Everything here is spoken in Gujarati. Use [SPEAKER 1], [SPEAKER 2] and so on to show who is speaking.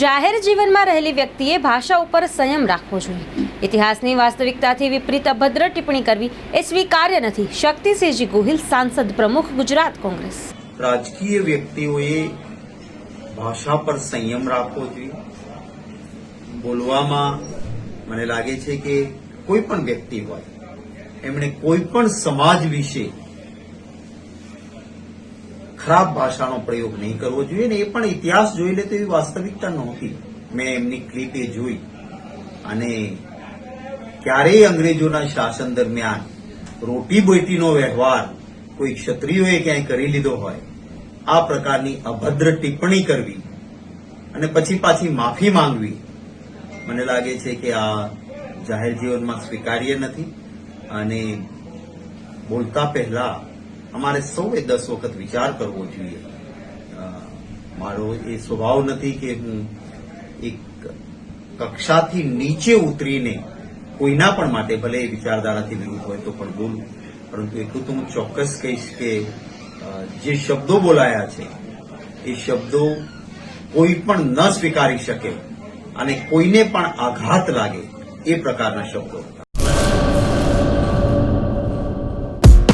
[SPEAKER 1] જાહેર જીવનમાં રહેલી વ્યક્તિએ ભાષા ઉપર સંયમ રાખવો જોઈએ. ઇતિહાસની વાસ્તવિકતાથી વિપરીત અભદ્ર ટિપ્પણી કરવી એ સ્વીકાર્ય નથી. શક્તિસિંહજી ગોહિલ, સાંસદ પ્રમુખ ગુજરાત કોંગ્રેસ.
[SPEAKER 2] રાજકીય વ્યક્તિઓએ ભાષા પર સંયમ રાખવો જોઈએ. બોલવામાં મને લાગે છે કે કોઈ પણ વ્યક્તિ હોય, એમણે કોઈ પણ સમાજ વિશે ખરાબ ભાષાનો પ્રયોગ નહીં કરવો જોઈએ ને એ પણ ઇતિહાસ જોઈ લે તો એવી વાસ્તવિકતા નહોતી. મેં એમની ક્લિપ એ જોઈ અને ક્યારેય અંગ્રેજોના શાસન દરમિયાન રોટી બોટીનો વ્યવહાર કોઈ ક્ષત્રિયોએ ક્યાંય કરી લીધો હોય, આ પ્રકારની અભદ્ર ટિપ્પણી કરવી અને પછી પાછી માફી માંગવી, મને લાગે છે કે આ જાહેર જીવનમાં સ્વીકાર્ય નથી અને બોલતા પહેલા અમારે સૌએ દસ વખત વિચાર કરવો જોઈએ. મારો એ સ્વભાવ નથી કે હું એક કક્ષાથી નીચે ઉતરીને કોઈના પણ માટે ભલે એ વિચારધારાથી વિરુદ્ધ હોય તો પણ બોલું. પરંતુ એટલું તો હું ચોક્કસ કહીશ કે જે શબ્દો બોલાયા છે, એ શબ્દો કોઈ પણ ન સ્વીકારી શકે અને કોઈને પણ આઘાત લાગે એ પ્રકારના શબ્દો હતા.